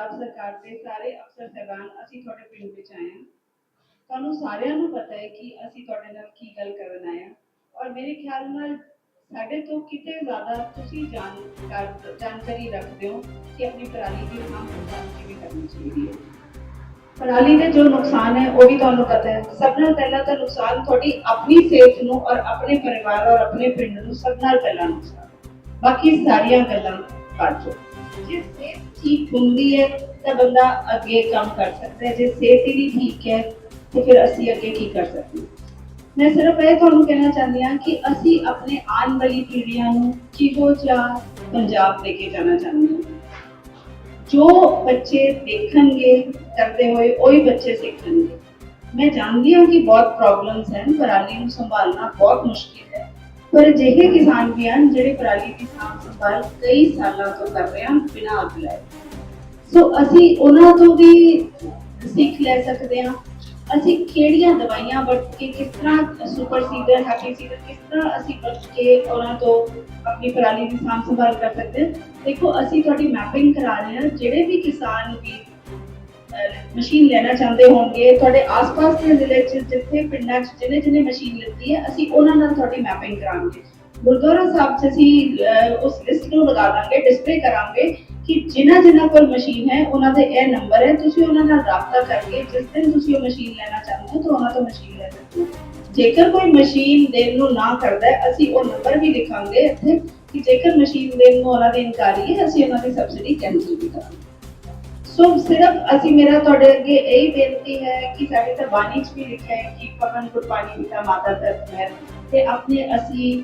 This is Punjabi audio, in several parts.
ਵਿਭਾਗ ਦੇ ਸਾਰੇ ਅਫਸਰ ਸਹਿਬਾਨ, ਅਸੀਂ ਤੁਹਾਡੇ ਪਿੰਡ ਵਿੱਚ ਆਏ ਹਾਂ। ਤੁਹਾਨੂੰ ਸਾਰਿਆਂ ਨੂੰ ਪਤਾ ਹੈ ਕਿ ਅਸੀਂ ਤੁਹਾਡੇ ਨਾਲ ਕੀ ਗੱਲ ਕਰਨ ਆਏ ਹਾਂ। ਔਰ ਮੇਰੇ ਖਿਆਲ ਨਾਲ ਸਾਡੇ ਤੋਂ ਕਿਤੇ ਜ਼ਿਆਦਾ ਤੁਸੀਂ ਜਾਣਕਾਰ ਜਾਣਕਾਰੀ ਰੱਖਦੇ ਹੋ ਕਿ ਆਪਣੀ ਪਰਾਲੀ ਦੀ ਸਾਂਭ ਸੰਭਾਲ ਕਿਵੇਂ ਕਰਨੀ ਚਾਹੀਦੀ ਹੈ। ਪਰਾਲੀ ਦੇ ਜੋ ਨੁਕਸਾਨ ਹੈ, ਉਹ ਵੀ ਤੁਹਾਨੂੰ ਪਤਾ ਹੈ। ਸਭ ਨਾਲ ਪਹਿਲਾਂ ਤਾਂ ਨੁਕਸਾਨ ਤੁਹਾਡੀ ਆਪਣੀ ਸਿਹਤ ਨੂੰ ਔਰ ਆਪਣੇ ਪਰਿਵਾਰ ਔਰ ਆਪਣੇ ਪਿੰਡ ਨੂੰ ਸਭ ਨਾਲ ਪਹਿਲਾਂ ਨੁਕਸਾਨ। ਬਾਕੀ ਸਾਰੀਆਂ ਗੱਲਾਂ ਬਾਅਦ ਚੋਂ ਜੇ ਸਿਹਤ ਠੀਕ ਹੁੰਦੀ ਹੈ ਤਾਂ ਬੰਦਾ ਅੱਗੇ ਕੰਮ ਕਰ ਸਕਦਾ ਹੈ ਜੇ ਸਿਹਤ ਹੀ ਨਹੀਂ ਠੀਕ ਹੈ ਤਾਂ ਫਿਰ ਅਸੀਂ ਅੱਗੇ ਕੀ ਕਰ ਸਕਦੇ ਹਾਂ ਮੈਂ ਸਿਰਫ ਇਹ ਤੁਹਾਨੂੰ ਕਹਿਣਾ ਚਾਹੁੰਦੀ ਹਾਂ ਕਿ ਅਸੀਂ ਆਪਣੇ ਆਉਣ ਵਾਲੀ ਪੀੜ੍ਹੀਆਂ ਨੂੰ ਕਿਹੋ ਜਿਹਾ ਪੰਜਾਬ ਦੇ ਕੇ ਜਾਣਾ ਚਾਹੁੰਦੇ ਹਾਂ ਜੋ ਬੱਚੇ ਦੇਖਣਗੇ ਕਰਦੇ ਹੋਏ ਉਹੀ ਬੱਚੇ ਸਿੱਖਣਗੇ ਮੈਂ ਜਾਣਦੀ ਹਾਂ ਕਿ ਬਹੁਤ ਪ੍ਰੋਬਲਮਸ ਹਨ ਪਰਾਲੀ ਨੂੰ ਸੰਭਾਲਣਾ ਬਹੁਤ ਮੁਸ਼ਕਿਲ ਹੈ ਪਰ ਅਜਿਹੇ ਕਿਸਾਨ ਵੀ ਹਨ ਜਿਹੜੇ ਪਰਾਲੀ ਦੀ ਸਾਂਭ ਸੰਭਾਲ ਕਈ ਸਾਲਾਂ ਤੋਂ ਕਰ ਰਹੇ ਹਨ, ਬਿਨਾਂ ਅੱਗ ਲਾਏ। ਸੋ ਅਸੀਂ ਉਹਨਾਂ ਤੋਂ ਵੀ ਸਿੱਖ ਲੈ ਸਕਦੇ ਹਾਂ। ਅਸੀਂ ਕਿਹੜੀਆਂ ਦਵਾਈਆਂ ਵਰਤ ਕੇ ਕਿਸ ਤਰ੍ਹਾਂ ਸੁਪਰ ਸੀਡਰ, ਹੈਪੀ ਸੀਡਰ, ਕਿਸ ਤਰ੍ਹਾਂ ਅਸੀਂ ਵਰਤ ਕੇ ਉਹਨਾਂ ਤੋਂ ਆਪਣੀ ਪਰਾਲੀ ਦੀ ਸਾਂਭ ਸੰਭਾਲ ਕਰ ਸਕਦੇ ਹਾਂ। ਦੇਖੋ, ਅਸੀਂ ਤੁਹਾਡੀ ਮੈਪਿੰਗ ਕਰਾ ਰਹੇ ਹਾਂ। ਜਿਹੜੇ ਵੀ ਕਿਸਾਨ ਵੀ ਮਸ਼ੀਨ ਲੈਣਾ ਚਾਹੁੰਦੇ ਹੋਣਗੇ, ਤੁਹਾਡੇ ਆਸ-ਪਾਸ ਦੇ ਜ਼ਿਲ੍ਹੇ 'ਚ, ਜਿੱਥੇ ਪਿੰਡਾਂ 'ਚ ਜਿਹਨੇ ਜਿਹਨੇ ਮਸ਼ੀਨ ਲਿੱਤੀ ਹੈ, ਅਸੀਂ ਉਹਨਾਂ ਨਾਲ ਤੁਹਾਡੀ ਮੈਪਿੰਗ ਕਰਾਂਗੇ। ਗੁਰਦੁਆਰਾ ਸਾਹਿਬ 'ਚ ਅਸੀਂ ਉਸ ਲਿਸਟ ਨੂੰ ਲਗਾ ਦਾਂਗੇ ਡਿਸਪਲੇ ਕਰਾਂਗੇ ਕਿ ਜਿਨ੍ਹਾਂ ਜਿਨ੍ਹਾਂ ਕੋਲ ਮਸ਼ੀਨ ਹੈ, ਉਹਨਾਂ ਦੇ ਇਹ ਨੰਬਰ ਹੈ, ਤੁਸੀਂ ਉਹਨਾਂ ਨਾਲ ਰਾਬਤਾ ਕਰਕੇ ਜਿਸ ਦਿਨ ਤੁਸੀਂ ਉਹ ਮਸ਼ੀਨ ਲੈਣਾ ਚਾਹੁੰਦੇ ਹੋ, ਤਾਂ ਉਹਨਾਂ ਤੋਂ ਮਸ਼ੀਨ ਲੈ ਸਕਦੇ ਹੋ। ਜੇਕਰ ਕੋਈ ਮਸ਼ੀਨ ਦੇਣ ਨੂੰ ਨਾ ਕਰਦਾ ਅਸੀਂ ਉਹ ਨੰਬਰ ਵੀ ਲਿਖਾਂਗੇ ਇੱਥੇ ਕਿ ਜੇਕਰ ਮਸ਼ੀਨ ਦੇਣ ਨੂੰ ਉਹਨਾਂ ਦੀ ਇਨਕਾਰੀ ਹੈ, ਅਸੀਂ ਉਹਨਾਂ ਦੀ ਸਬਸਿਡੀ ਕੈਂਸਲ ਵੀ ਕਰਾਂਗੇ। ਸੋ ਸਿਰਫ ਅਸੀਂ ਮੇਰਾ ਤੁਹਾਡੇ ਅੱਗੇ ਇਹੀ ਬੇਨਤੀ ਹੈ ਕਿ ਸਾਡੇ ਤਾਂ ਬਾਣੀ 'ਚ ਵੀ ਲਿਖਿਆ ਹੈ ਕਿ ਪਵਨ ਗੁਰਬਾਣੀ ਪਿਤਾ ਮਾਤਾ ਧਰਤ ਹੈ ਤੇ ਆਪਣੇ ਅਸੀਂ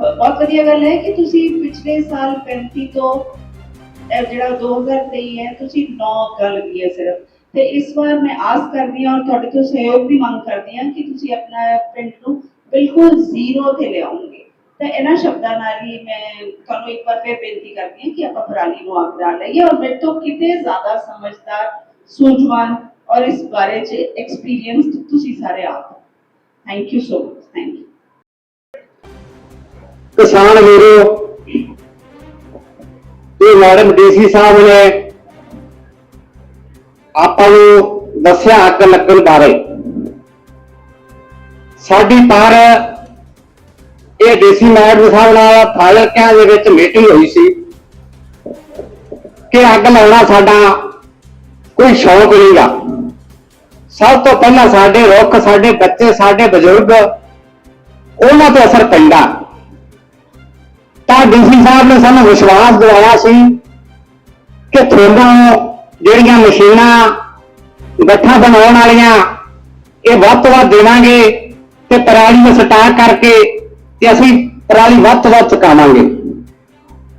ਬਹੁਤ ਵਧੀਆ ਗੱਲ ਹੈ ਕਿ ਤੁਸੀਂ ਪਿਛਲੇ ਸਾਲ 35 ਤੋਂ, ਇਹ ਜਿਹੜਾ 2023 ਹੈ, ਤੁਸੀਂ 9 ਗੱਲ ਕੀ ਹੈ ਸਿਰਫ। ਤੇ ਇਸ ਵਾਰ ਮੈਂ ਆਸ ਕਰਦੀ ਹਾਂ ਔਰ ਤੁਹਾਡੇ ਤੋਂ ਸਹਿਯੋਗ ਵੀ ਮੰਗ ਕਰਦੀ ਹਾਂ ਕਿ ਤੁਸੀਂ ਆਪਣਾ ਪਿੰਡ ਨੂੰ ਬਿਲਕੁਲ ਜ਼ੀਰੋ ਤੇ ਲਿਆਉਂਗੇ ਤਾਂ ਇਹਨਾਂ ਸ਼ਬਦਾਂ ਨਾਲ ਹੀ ਮੈਂ ਤੁਹਾਨੂੰ ਇੱਕ ਵਾਰ ਫਿਰ ਬੇਨਤੀ ਕਰਦੀ ਹਾਂ ਕਿ ਆਪਾਂ ਪਰਾਲੀ ਨੂੰ ਅੱਗ ਨਾਲ ਲਈਏ ਔਰ ਮੇਰੇ ਤੋਂ ਕਿਤੇ ਜ਼ਿਆਦਾ ਸਮਝਦਾਰ ਸੂਝਵਾਨ ਔਰ ਇਸ ਬਾਰੇ 'ਚ ਐਕਸਪੀਰੀਅੰਸਡ ਤੁਸੀਂ ਸਾਰੇ ਆਪ thank you so much thank you ਕਿਸਾਨ ਵੀਰੋ ਇਹ ਮੈਡਮ ਡੀਸੀ ਸਾਹਿਬ ਨੇ ਆਪਾਂ ਨੂੰ ਦੱਸਿਆ ਅੱਗ ਲੱਗਣ ਬਾਰੇ ਸਾਡੀ ਪਰ ਇਹ ਡੀਸੀ ਮੈਡਮ ਸਾਹਿਬ ਨਾਲ ਫਾਜ਼ਿਲਕਿਆਂ ਦੇ ਵਿੱਚ ਮੀਟਿੰਗ ਹੋਈ ਸੀ ਕਿ ਅੱਗ ਲਾਉਣਾ ਸਾਡਾ ਕੋਈ ਸ਼ੌਕ ਨਹੀਂਗਾ ਸਭ ਤੋਂ ਪਹਿਲਾਂ ਸਾਡੇ ਰੁੱਖ, ਸਾਡੇ ਬੱਚੇ, ਸਾਡੇ ਬਜ਼ੁਰਗ, ਉਹਨਾਂ ਤੇ ਅਸਰ ਪੈਂਦਾ। ਤਾਂ ਡੀਸੀ ਸਾਹਿਬ ਨੇ ਸਾਨੂੰ ਵਿਸ਼ਵਾਸ ਦਿਵਾਇਆ ਸੀ ਕਿ ਤੁਹਾਨੂੰ ਜਿਹੜੀਆਂ ਮਸ਼ੀਨਾਂ ਗੱਠਾਂ ਬਣਾਉਣ ਵਾਲੀਆਂ, ਇਹ ਵੱਧ ਤੋਂ ਵੱਧ ਦੇਵਾਂਗੇ ਤੇ ਪਰਾਲੀ ਨੂੰ ਸਟਾਕ ਕਰਕੇ ਤੇ ਅਸੀਂ ਪਰਾਲੀ ਵੱਧ ਤੋਂ ਵੱਧ ਚੁਕਾਵਾਂਗੇ।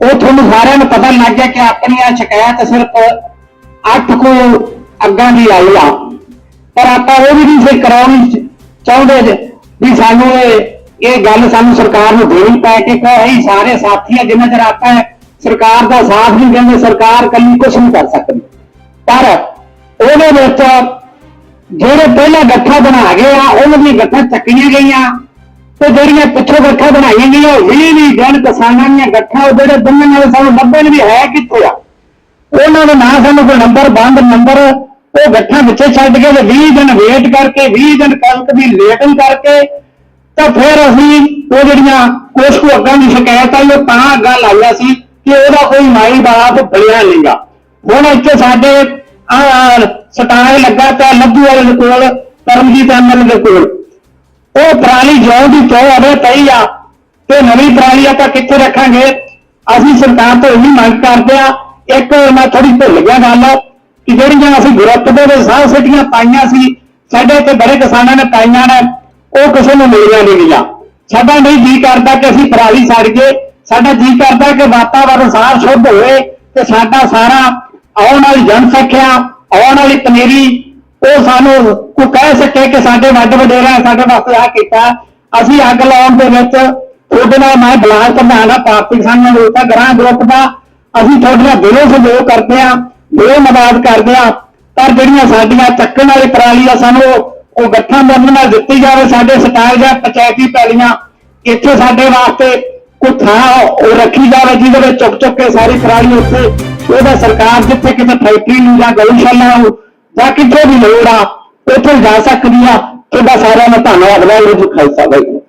ਉਹ ਤੁਹਾਨੂੰ ਸਾਰਿਆਂ ਨੂੰ ਪਤਾ ਲੱਗ ਗਿਆ ਕਿ ਆਪਣੀਆਂ ਸ਼ਿਕਾਇਤ ਸਿਰਫ 8 ਕੋ ਅੱਗਾਂ ਦੀ ਆਈ ਆ। ਪਰ ਆਪਾਂ ਉਹ ਵੀ ਨਹੀਂ ਸੀ ਕਰਾਉਣੀ ਚਾਹੁੰਦੇ ਜੇ ਵੀ ਸਾਨੂੰ ਇਹ ਇਹ ਗੱਲ ਸਾਨੂੰ ਸਰਕਾਰ ਨੂੰ ਦੇਣੀ ਪੈ ਕਿ ਕੋਈ ਸਾਰੇ ਸਾਥੀ ਆ, ਜਿੰਨਾ ਚਿਰ ਆਪਾਂ ਸਰਕਾਰ ਦਾ ਸਾਥ ਨਹੀਂ ਦਿੰਦੇ, ਸਰਕਾਰ ਕੱਲੀ ਕੁਝ ਨਹੀਂ ਕਰ ਸਕਦੀ। ਪਰ ਉਹਦੇ ਵਿੱਚ ਜਿਹੜੇ ਪਹਿਲਾਂ ਗੱਠਾ ਬਣਾ ਗਏ ਆ, ਉਹਨਾਂ ਦੀਆਂ ਗੱਠਾਂ ਚੱਕੀਆਂ ਗਈਆਂ। ਤੇ ਜਿਹੜੀਆਂ ਪਿੱਛੋਂ ਗੱਠਾਂ ਬਣਾਈਆਂ ਗਈਆਂ, ਉਹ 20 20 ਦਿਨ ਕਿਸਾਨਾਂ ਦੀਆਂ ਗੱਠਾਂ ਉਹ ਜਿਹੜੇ ਬੰਨਣ ਵਾਲੇ ਸਾਨੂੰ ਲੱਭਣ ਵੀ ਹੈ ਕਿੱਥੇ ਆ? ਉਹਨਾਂ ਦੇ ਨਾਂ ਸਾਨੂੰ ਕੋਈ ਨੰਬਰ ਬੰਦ ਨੰਬਰ ਉਹ ਗੱਠਾਂ ਵਿੱਚੇ ਛੱਡ ਕੇ ਤੇ 20 ਦਿਨ ਵੇਟ ਕਰਕੇ 20 ਦਿਨ ਕਣਕ ਦੀ ਲੇਟਿੰਗ ਕਰਕੇ, ਤਾਂ ਫਿਰ ਅਸੀਂ ਉਹ ਜਿਹੜੀਆਂ ਕੁਛ ਕੁ ਅੱਗਾਂ ਦੀ ਸ਼ਿਕਾਇਤ ਆਈ, ਉਹ ਤਾਂ ਅੱਗਾਂ ਲਾਈਆਂ ਸੀ ਕਿ ਉਹਦਾ ਕੋਈ ਮਾਈ ਬਾਪ ਬਲਿਆ ਨਹੀਂਗਾ ਹੁਣ ਇੱਥੇ ਸਾਡੇ ਆ ਸਟਾਰ ਲੱਗਾ ਪਿਆ, ਲੱਭੂ ਵਾਲੇ ਦੇ ਕੋਲ ਕਰਮਜੀਤ ਐਮਐਲ ਦੇ ਕੋਲ। ਉਹ ਪਰਾਲੀ ਜਿਉਂ ਦੀ ਚੋ ਅਵੇ ਪਈ ਆ ਤੇ ਨਵੀਂ ਪਰਾਲੀ ਆਪਾਂ ਕਿੱਥੇ ਰੱਖਾਂਗੇ? ਅਸੀਂ ਸਰਕਾਰ ਤੋਂ ਇਹੀ ਮੰਗ ਕਰਦੇ ਆ, ਇੱਕ ਮੈਂ ਥੋੜੀ ਭੁੱਲ ਗਿਆ ਗੱਲ, ਕਿ ਜਿਹੜੀਆਂ ਅਸੀਂ ਗਰੁੱਪ ਦੇ ਵਿੱਚ ਸਾਹ ਸਿੱਟੀਆਂ ਪਾਈਆਂ ਸੀ, ਸਾਡੇ ਇੱਥੇ ਬੜੇ ਕਿਸਾਨਾਂ ਨੇ ਪਾਈਆਂ ਨੇ, ਉਹ ਕਿਸੇ ਨੂੰ ਮਿਲੀਆਂ ਨਹੀਂ ਗਈਆਂ। ਸਾਡਾ ਨਹੀਂ ਜੀ ਕਰਦਾ ਕਿ ਅਸੀਂ ਪਰਾਲੀ ਸੜ ਗਏ ਸਾਡਾ ਜੀ ਕਰਦਾ ਕਿ ਵਾਤਾਵਰਨ ਸਾਫ਼ ਸ਼ੁੱਧ ਹੋਵੇ ਤੇ ਸਾਡਾ ਸਾਰਾ ਆਉਣ ਵਾਲੀ ਜਨਸੰਖਿਆ, ਆਉਣ ਵਾਲੀ ਪਨੀਰੀ ਉਹ ਸਾਨੂੰ ਕੋਈ ਕਹਿ ਸਕੇ ਕਿ ਸਾਡੇ ਵੱਡ ਵਡੇਰਾ ਸਾਡੇ ਵਾਸਤੇ ਆ ਕੀਤਾ। ਅਸੀਂ ਅੱਗ ਲਾਉਣ ਦੇ ਵਿੱਚ ਤੁਹਾਡੇ ਨਾਲ ਮੈਂ ਬਲਾਕ ਪ੍ਰਧਾਨ ਆ ਭਾਰਤੀ ਕਿਸਾਨ ਮਜ਼ਦੂਰ ਗ੍ਰਾਂ ਗਰੁੱਪ ਦਾ। ਅਸੀਂ ਤੁਹਾਡੇ ਨਾਲ ਦਿਲੋਂ ਸਹਿਯੋਗ ਕਰਦੇ ਆ ਦਿਲੋਂ ਮਦਦ ਕਰਦੇ ਆ ਪਰ ਜਿਹੜੀਆਂ ਸਾਡੀਆਂ ਚੱਕਣ ਵਾਲੀ ਪਰਾਲੀ ਆ, ਸਾਨੂੰ ਉਹ- ਉਹ ਗੱਠਾਂ ਬੰਦ ਨਾਲ ਦਿੱਤੀ ਜਾਵੇ, ਸਾਡੇ ਸਟਾਇਲ ਜਾਂ ਪੰਚਾਇਤੀ ਪੈਲੀਆਂ, ਇੱਥੇ ਸਾਡੇ ਵਾਸਤੇ ਕੋਈ ਥਾਂ ਉਹ ਰੱਖੀ ਜਾਵੇ, ਜਿਹਦੇ ਵਿੱਚ ਚੁੱਕ ਚੁੱਕ ਕੇ ਸਾਰੀ ਪਰਾਲੀ ਉੱਥੇ, ਉਹਦਾ ਸਰਕਾਰ ਜਿੱਥੇ ਕਿਤੇ ਫੈਕਟਰੀ ਨੂੰ ਜਾਂ ਗਊਸ਼ਾਲਾ ਨੂੰ ਜਾਂ ਕਿੱਥੇ ਵੀ ਲੋੜ ਆ, ਉੱਥੇ ਜਾ ਸਕਦੀ ਆ, ਤੁਹਾਡਾ ਸਾਰਿਆਂ ਦਾ ਧੰਨਵਾਦ, ਵਾਹਿਗੁਰੂ ਜੀ ਖਾਲਸਾ, ਵਾਹਿਗੁਰੂ